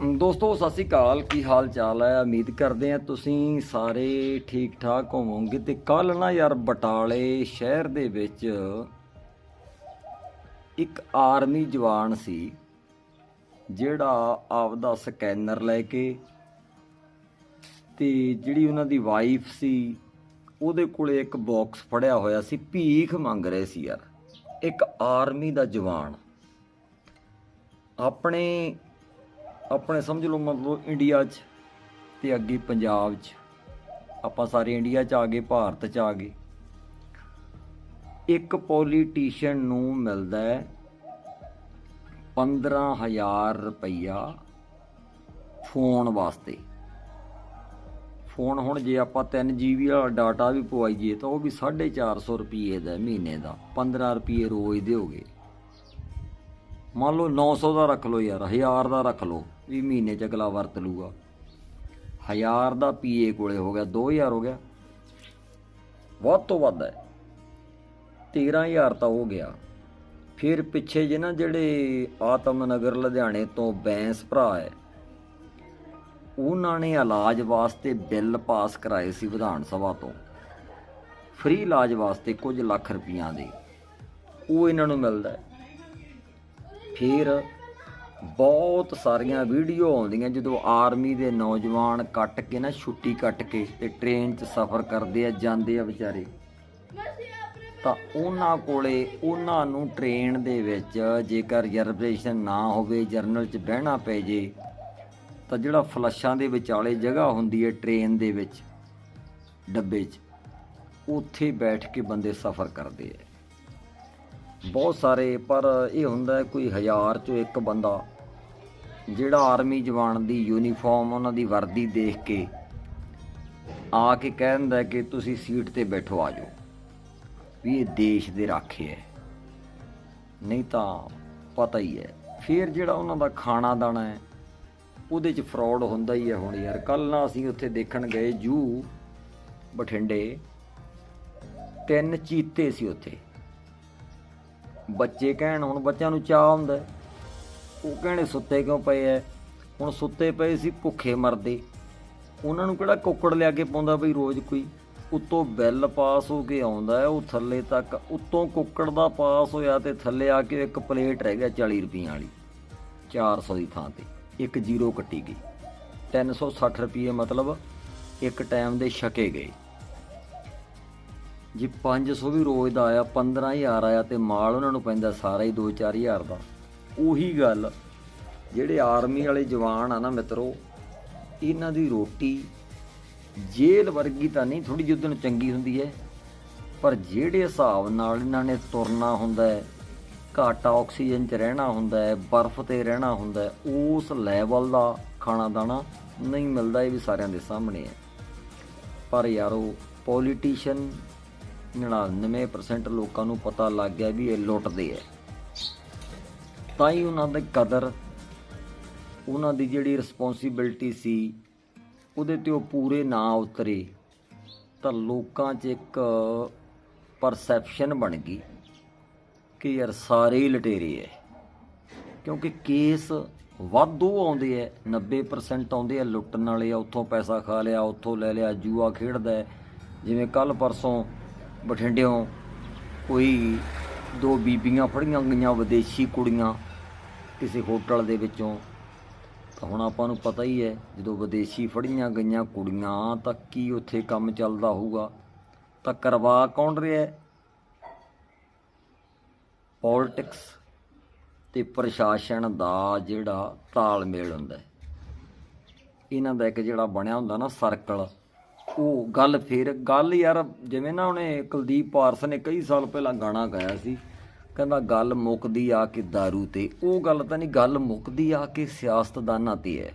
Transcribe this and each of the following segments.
ਦੋਸਤੋ, ਸਤਿ ਸ਼੍ਰੀ ਅਕਾਲ। ਕੀ ਹਾਲ ਚਾਲ ਹੈ? ਉਮੀਦ ਕਰਦੇ ਆ ਤੁਸੀਂ ਸਾਰੇ ਠੀਕ ਠਾਕ ਹੋਵੋਗੇ ਤੇ ਕੱਲ ਨਾ ਯਾਰ ਬਟਾਲੇ ਸ਼ਹਿਰ ਦੇ ਵਿੱਚ ਇੱਕ ਆਰਮੀ ਜਵਾਨ ਸੀ, ਜਿਹੜਾ ਆਪਦਾ ਸਕੈਨਰ ਲੈ ਕੇ ਤੇ ਜਿਹੜੀ ਉਹਨਾਂ ਦੀ ਵਾਈਫ ਸੀ, ਉਹਦੇ ਕੋਲੇ ਇੱਕ ਬਾਕਸ ਫੜਿਆ ਹੋਇਆ ਸੀ, ਭੀਖ ਮੰਗ ਰਹੇ ਸੀ ਯਾਰ। ਇੱਕ ਆਰਮੀ ਦਾ ਜਵਾਨ। ਆਪਣੇ ਆਪਣੇ ਸਮਝ ਲਓ ਮਤਲਬ ਇੰਡੀਆ 'ਚ ਤੇ ਅੱਗੇ ਪੰਜਾਬ 'ਚ। ਆਪਾਂ ਸਾਰੇ ਇੰਡੀਆ 'ਚ ਆ ਗਏ, ਭਾਰਤ 'ਚ ਆ ਗਏ। ਇੱਕ ਪੋਲੀਟੀਸ਼ੀਅਨ ਨੂੰ ਮਿਲਦਾ ਹੈ 15000 ਰੁਪਈਆ ਫੋਨ ਵਾਸਤੇ। ਫੋਨ ਹੁਣ ਜੇ ਆਪਾਂ 3 GB ਵਾਲਾ ਡਾਟਾ ਵੀ ਪਵਾਈਏ ਤਾਂ ਉਹ ਵੀ 450 ਰੁਪਏ ਦਾ ਮਹੀਨੇ ਦਾ। 15 ਰੁਪਏ ਰੋਜ਼ ਦੇ ਹੋਗੇ ਮੰਨ ਲਓ 900 ਦਾ ਰੱਖ ਲਓ ਯਾਰ 1000 ਦਾ ਰੱਖ ਲਓ। ਵੀ ਮਹੀਨੇ ਚ ਅਗਲਾ ਵਰਤ ਲੂਗਾ। ਹਜ਼ਾਰ ਦਾ ਪੀਏ ਕੋਲੇ ਹੋ ਗਿਆ 2000 ਹੋ ਗਿਆ। ਵੱਧ ਤੋਂ ਵੱਧ ਹੈ। 13000 ਤਾਂ ਹੋ ਗਿਆ। ਫਿਰ ਪਿੱਛੇ ਜੇ ਨਾ ਜਿਹੜੇ ਆਤਮ ਨਗਰ ਲੁਧਿਆਣੇ ਤੋਂ ਬੈਂਸ ਭਰਾ ਹੈ, ਉਹਨਾਂ ਨੇ ਇਲਾਜ ਵਾਸਤੇ ਬਿੱਲ ਪਾਸ ਕਰਾਏ ਸੀ ਵਿਧਾਨ ਸਭਾ ਤੋਂ। ਫ੍ਰੀ ਇਲਾਜ ਵਾਸਤੇ ਕੁਝ ਲੱਖ ਰੁਪਈਆਂ ਦੇ। ਉਹ ਇਹਨਾਂ ਨੂੰ ਮਿਲਦਾ ਹੈ। ਫਿਰ ਬਹੁਤ ਸਾਰੀਆਂ ਵੀਡੀਓ ਆਉਂਦੀਆਂ ਜਦੋਂ ਆਰਮੀ ਦੇ ਨੌਜਵਾਨ ਕੱਟ ਕੇ ਨਾ ਛੁੱਟੀ ਕੱਟ ਕੇ ਤੇ ਟ੍ਰੇਨ 'ਚ ਸਫ਼ਰ ਕਰਦੇ ਆ, ਜਾਂਦੇ ਆ ਵਿਚਾਰੇ। ਤਾਂ ਉਹਨਾਂ ਕੋਲੇ ਉਹਨਾਂ ਨੂੰ ਟ੍ਰੇਨ ਦੇ ਵਿੱਚ ਜੇਕਰ ਰਿਜ਼ਰਵੇਸ਼ਨ ਨਾ ਹੋਵੇ ਜਰਨਲ 'ਚ ਬਹਿਣਾ ਪੈ ਜੇ, ਤਾਂ ਜਿਹੜਾ ਫਲਸ਼ਾਂ ਦੇ ਵਿਚਾਲੇ ਜਗ੍ਹਾ ਹੁੰਦੀ ਹੈ ਟ੍ਰੇਨ ਦੇ ਵਿੱਚ, ਡੱਬੇ 'ਚ, ਉੱਥੇ ਬੈਠ ਕੇ ਬੰਦੇ ਸਫ਼ਰ ਕਰਦੇ ਆ। ਬਹੁਤ ਸਾਰੇ, ਪਰ ਇਹ ਹੁੰਦਾ ਕੋਈ ਹਜ਼ਾਰ ਚੋਂ ਇੱਕ ਬੰਦਾ ਜਿਹੜਾ ਆਰਮੀ ਜਵਾਨ ਦੀ ਯੂਨੀਫਾਰਮ ਉਹਨਾਂ ਦੀ ਵਰਦੀ ਦੇਖ ਕੇ ਆ ਕੇ ਕਹਿੰਦਾ ਕਿ ਤੁਸੀਂ ਸੀਟ ਤੇ ਬੈਠੋ, ਆ ਜਾਓ। ਵੀ ਇਹ ਦੇਸ਼ ਦੇ ਰਾਖੇ ਹੈ। ਨਹੀਂ ਤਾਂ ਪਤਾ ਹੀ ਹੈ। ਫਿਰ ਜਿਹੜਾ ਉਹਨਾਂ ਦਾ ਖਾਣਾ ਦਾਣਾ ਹੈ, ਉਹਦੇ 'ਚ ਫਰਾਡ ਹੁੰਦਾ ਹੀ ਹੈ ਹੁਣ ਯਾਰ। ਕੱਲ ਨਾ ਅਸੀਂ ਉੱਥੇ ਦੇਖਣ ਗਏ ਜੂ ਬਠਿੰਡੇ। ਤਿੰਨ ਚੀਤੇ ਸੀ ਉੱਥੇ। ਬੱਚੇ ਕਹਿਣ, ਹੁਣ ਬੱਚਿਆਂ ਨੂੰ ਚਾਹ ਹੁੰਦਾ ਉਹ ਕਹਿਣੇ, ਸੁੱਤੇ ਕਿਉਂ ਪਏ ਐ? ਹੁਣ ਸੁੱਤੇ ਪਏ ਸੀ, ਭੁੱਖੇ ਮਰਦੇ। ਉਹਨਾਂ ਨੂੰ ਕਿਹੜਾ ਕੁੱਕੜ ਲਿਆ ਕੇ ਪਾਉਂਦਾ ਬਈ ਰੋਜ਼ ਕੋਈ? ਉੱਤੋਂ ਬਿੱਲ ਪਾਸ ਹੋ ਕੇ ਆਉਂਦਾ ਉਹ ਥੱਲੇ ਤੱਕ, ਉੱਤੋਂ ਕੁੱਕੜ ਦਾ ਪਾਸ ਹੋਇਆ ਤੇ ਥੱਲੇ ਆ ਕੇ ਇੱਕ ਪਲੇਟ ਰਹਿ ਗਿਆ 40 ਰੁਪਈਆਂ ਵਾਲੀ। 400 ਦੀ ਥਾਂ ਤੇ, ਇੱਕ ਜ਼ੀਰੋ ਕੱਟੀ ਗਈ। 360 ਰੁਪਏ ਮਤਲਬ ਇੱਕ ਟਾਈਮ ਦੇ ਛਕੇ ਗਏ। ਜੇ 500 ਵੀ ਰੋਜ਼ ਦਾ ਆਇਆ 15000 ਆਇਆ ਤੇ ਮਾਲ ਉਹਨਾਂ ਨੂੰ ਪੈਂਦਾ ਸਾਰਾ ਹੀ 2-4000 ਦਾ। ਉਹੀ ਗੱਲ, ਜਿਹੜੇ ਆਰਮੀ ਵਾਲੇ ਜਵਾਨ ਆ ਨਾ ਮਿੱਤਰੋ, ਇਹਨਾਂ ਦੀ ਰੋਟੀ ਜੇਲ੍ਹ ਵਰਗੀ ਤਾਂ ਨਹੀਂ ਥੋੜੀ ਜਿਹੀ ਉਹਨੂੰ ਚੰਗੀ ਹੁੰਦੀ ਹੈ। ਪਰ ਜਿਹੜੇ ਹਿਸਾਬ ਨਾਲ ਇਹਨਾਂ ਨੇ ਤੁਰਨਾ ਹੁੰਦਾ ਹੈ, ਘੱਟ ਆਕਸੀਜਨ 'ਚ ਰਹਿਣਾ ਹੁੰਦਾ ਹੈ, ਬਰਫ਼ ਤੇ ਰਹਿਣਾ ਹੁੰਦਾ ਹੈ, ਉਸ ਲੈਵਲ ਦਾ ਖਾਣਾ ਦਾਣਾ ਨਹੀਂ ਮਿਲਦਾ, ਇਹ ਵੀ ਸਾਰਿਆਂ ਦੇ ਸਾਹਮਣੇ ਹੈ। ਪਰ ਯਾਰੋ ਪੋਲੀਟੀਸ਼ੀਅਨ 99% ਲੋਕਾਂ ਨੂੰ ਪਤਾ ਲੱਗ ਗਿਆ ਵੀ ਇਹ ਲੁੱਟਦੇ ਐ ਤਾਂ ਹੀ ਉਹਨਾਂ ਦੀ ਕਦਰ, ਉਹਨਾਂ ਦੀ ਜਿਹੜੀ ਰਿਸਪੌਂਸਿਬਿਲਟੀ ਸੀ, ਉਹਦੇ ਤੇ ਉਹ ਪੂਰੇ ਨਾ ਉਤਰੇ। ਤਾਂ ਲੋਕਾਂ 'ਚ ਇੱਕ ਪਰਸੈਪਸ਼ਨ ਬਣ ਗਈ ਕਿ ਯਾਰ ਸਾਰੇ ਹੀ ਲਟੇਰੇ ਐ ਕਿਉਂਕਿ ਕੇਸ ਵਾਧੂ ਆਉਂਦੇ ਐ 90% ਆਉਂਦੇ ਐ ਲੁੱਟਣ ਵਾਲੇ ਆ, ਉੱਥੋਂ ਪੈਸਾ ਖਾ ਲਿਆ, ਉੱਥੋਂ ਲੈ ਲਿਆ, ਜੂਆ ਖੇਡਦਾ ਜਿਵੇਂ ਕੱਲ ਪਰਸੋਂ ਬਠਿੰਡਿਓਂ ਕੋਈ ਦੋ ਬੀਬੀਆਂ ਫੜੀਆਂ ਗਈਆਂ, ਵਿਦੇਸ਼ੀ ਕੁੜੀਆਂ ਕਿਸੇ ਹੋਟਲ ਦੇ ਵਿੱਚੋਂ। ਤਾਂ ਹੁਣ ਆਪਾਂ ਨੂੰ ਪਤਾ ਹੀ ਹੈ, ਜਦੋਂ ਵਿਦੇਸ਼ੀ ਫੜੀਆਂ ਗਈਆਂ ਕੁੜੀਆਂ, ਤਾਂ ਕੀ ਉੱਥੇ ਕੰਮ ਚੱਲਦਾ ਹੋਊਗਾ? ਤਾਂ ਕਰਵਾ ਕੌਣ ਰਿਹਾ ਹੈ? ਪੋਲਿਟਿਕਸ ਤੇ ਪ੍ਰਸ਼ਾਸਨ ਦਾ ਜਿਹੜਾ ਤਾਲਮੇਲ ਹੁੰਦਾ ਇਹਨਾਂ ਦਾ ਇੱਕ ਜਿਹੜਾ ਬਣਿਆ ਹੁੰਦਾ ਨਾ ਸਰਕਲ ਉਹ ਗੱਲ ਫਿਰ, ਗੱਲ ਯਾਰ ਜਿਵੇਂ ਨਾ ਉਹਨੇ ਕੁਲਦੀਪ ਪਾਰਸ ਨੇ ਕਈ ਸਾਲ ਪਹਿਲਾਂ ਗਾਣਾ ਗਾਇਆ ਸੀ, ਕਹਿੰਦਾ ਗੱਲ ਮੁੱਕਦੀ ਆ ਕੇ दारू ਤੇ। ਉਹ ਗੱਲ ਤਾਂ ਨਹੀਂ, ਗੱਲ ਮੁੱਕਦੀ ਆ ਕੇ ਸਿਆਸਤਦਾਨਾਂ ਤੇ ਹੈ।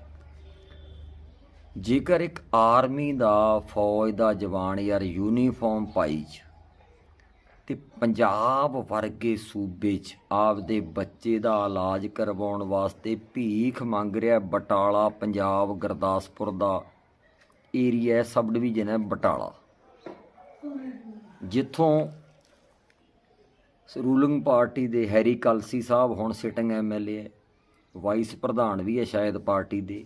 ਜੇਕਰ ਇੱਕ ਆਰਮੀ ਦਾ ਫੌਜ ਦਾ ਜਵਾਨ ਯਾਰ ਯੂਨੀਫਾਰਮ ਪਾਈ ਚ ਤੇ ਪੰਜਾਬ ਵਰਗੇ ਸੂਬੇ 'ਚ ਆਪਦੇ ਬੱਚੇ ਦਾ ਇਲਾਜ ਕਰਵਾਉਣ ਵਾਸਤੇ ਭੀਖ ਮੰਗ ਰਿਹਾ ਬਟਾਲਾ, ਪੰਜਾਬ, ਗੁਰਦਾਸਪੁਰ ਦਾ ਏਰੀਆ ਸਬ ਡਿਵੀਜ਼ਨ ਹੈ ਬਟਾਲਾ। ਜਿੱਥੋਂ ਰੂਲਿੰਗ ਪਾਰਟੀ ਦੇ ਹੈਰੀ ਕਲਸੀ ਸਾਹਿਬ, ਹੁਣ ਸਿਟਿੰਗ ਐਮਐਲਏ ਹੈ, ਵਾਈਸ ਪ੍ਰਧਾਨ ਵੀ ਹੈ ਸ਼ਾਇਦ ਪਾਰਟੀ ਦੇ,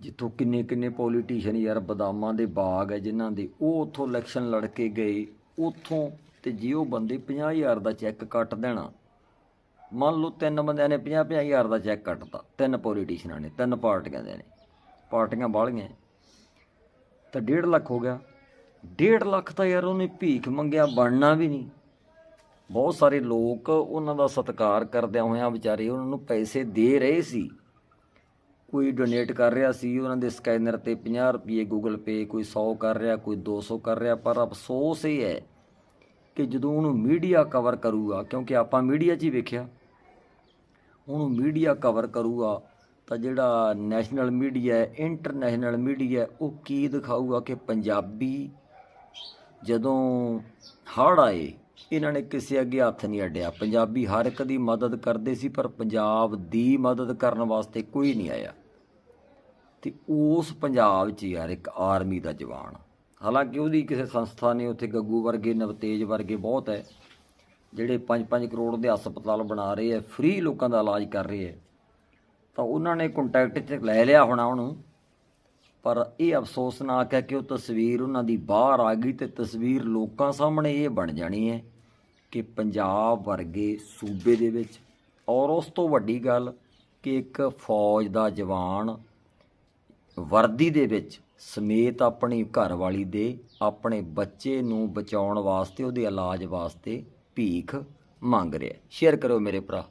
ਜਿੱਥੋਂ ਕਿੰਨੇ ਕਿੰਨੇ ਪੋਲੀਟੀਸ਼ੀਅਨ ਯਾਰ ਬਦਾਮਾਂ ਦੇ ਬਾਗ ਹੈ ਜਿਨ੍ਹਾਂ ਦੇ, ਉਹ ਉੱਥੋਂ ਇਲੈਕਸ਼ਨ ਲੜ ਕੇ ਗਏ, ਉੱਥੋਂ ਤੇ ਜੇ ਉਹ ਬੰਦੇ 50000 ਦਾ ਚੈੱਕ ਕੱਟ ਦੇਣਾ, ਮੰਨ ਲਓ ਤਿੰਨ ਬੰਦਿਆਂ ਨੇ 50 ਹਜ਼ਾਰ ਦਾ ਚੈੱਕ ਕੱਟਤਾ, ਤਿੰਨ ਪੋਲੀਟੀਸ਼ੀਅਨਾਂ ਨੇ, ਤਿੰਨ ਪਾਰਟੀਆਂ ਦੇ ਨੇ, ਪਾਰਟੀਆਂ ਬਾਹਲੀਆਂ ਤਾਂ 1.5 ਲੱਖ ਹੋ ਗਿਆ। 1.5 ਲੱਖ ਤਾਂ ਯਾਰ ਉਹਨੇ ਭੀਖ ਮੰਗਿਆ, ਬਣਨਾ ਵੀ ਨਹੀਂ। ਬਹੁਤ ਸਾਰੇ ਲੋਕ ਉਹਨਾਂ ਦਾ ਸਤਿਕਾਰ ਕਰਦਿਆਂ ਹੋਇਆਂ ਵਿਚਾਰੇ ਉਹਨਾਂ ਨੂੰ ਪੈਸੇ ਦੇ ਰਹੇ ਸੀ। ਕੋਈ ਡੋਨੇਟ ਕਰ ਰਿਹਾ ਸੀ, ਉਹਨਾਂ ਦੇ ਸਕੈਨਰ ਤੇ 50 ਰੁਪਏ ਗੂਗਲ ਪੇ ਕੋਈ 100 ਕਰ ਰਿਹਾ, ਕੋਈ 200 ਕਰ ਰਿਹਾ, ਪਰ ਅਫਸੋਸ ਇਹ ਹੈ ਕਿ ਜਦੋਂ ਉਹਨੂੰ ਮੀਡੀਆ ਕਵਰ ਕਰੂਗਾ, ਕਿਉਂਕਿ ਆਪਾਂ ਮੀਡੀਆ 'ਚ ਹੀ ਵੇਖਿਆ, ਉਹਨੂੰ ਮੀਡੀਆ ਕਵਰ ਕਰੂਗਾ ਤਾਂ ਜਿਹੜਾ ਨੈਸ਼ਨਲ ਮੀਡੀਆ ਹੈ ਇੰਟਰਨੈਸ਼ਨਲ ਮੀਡੀਆ ਉਹ ਕੀ ਦਿਖਾਊਗਾ ਕਿ ਪੰਜਾਬੀ ਜਦੋਂ ਹੜ੍ਹ ਆਏ, ਇਹਨਾਂ ਨੇ ਕਿਸੇ ਅੱਗੇ ਹੱਥ ਨਹੀਂ ਅੱਡਿਆ। ਪੰਜਾਬੀ ਹਰ ਇੱਕ ਦੀ ਮਦਦ ਕਰਦੇ ਸੀ, ਪਰ ਪੰਜਾਬ ਦੀ ਮਦਦ ਕਰਨ ਵਾਸਤੇ ਕੋਈ ਨਹੀਂ ਆਇਆ। ਤੇ ਉਸ ਪੰਜਾਬ 'ਚ ਯਾਰ ਇੱਕ ਆਰਮੀ ਦਾ ਜਵਾਨ। ਹਾਲਾਂਕਿ ਉਹਦੀ ਕਿਸੇ ਸੰਸਥਾ ਨੇ ਉੱਥੇ ਗੱਗੂ ਵਰਗੇ, ਨਵਤੇਜ ਵਰਗੇ ਬਹੁਤ ਹੈ, ਜਿਹੜੇ 5-5 ਕਰੋੜ ਦੇ ਹਸਪਤਾਲ ਬਣਾ ਰਹੇ ਹੈ ਫ੍ਰੀ ਲੋਕਾਂ ਦਾ ਇਲਾਜ ਕਰ ਰਹੇ ਹੈ। ਤਾਂ ਉਹਨਾਂ ਨੇ ਕੰਟੈਕਟ 'ਚ ਲੈ ਲਿਆ ਹੋਣਾ ਉਹਨੂੰ। ਪਰ ਇਹ ਅਫਸੋਸਨਾਕ ਹੈ ਕਿ ਉਹ ਤਸਵੀਰ ਉਹਨਾਂ ਦੀ ਬਾਹਰ ਆ ਗਈ ਤੇ ਤਸਵੀਰ ਲੋਕਾਂ ਸਾਹਮਣੇ ਇਹ ਬਣ ਜਾਣੀ ਹੈ ਕਿ ਪੰਜਾਬ ਵਰਗੇ ਸੂਬੇ ਦੇ ਵਿੱਚ ਔਰ ਉਸ ਤੋਂ ਵੱਡੀ ਗੱਲ ਕਿ ਇੱਕ ਫੌਜ ਦਾ ਜਵਾਨ ਵਰਦੀ ਦੇ ਵਿੱਚ ਸਮੇਤ ਆਪਣੀ ਘਰਵਾਲੀ ਦੇ ਆਪਣੇ ਬੱਚੇ ਨੂੰ ਬਚਾਉਣ ਵਾਸਤੇ, ਉਹਦੇ ਇਲਾਜ ਵਾਸਤੇ ਭੀਖ ਮੰਗ ਰਿਹਾ ਸ਼ੇਅਰ ਕਰੋ ਮੇਰੇ ਭਰਾ।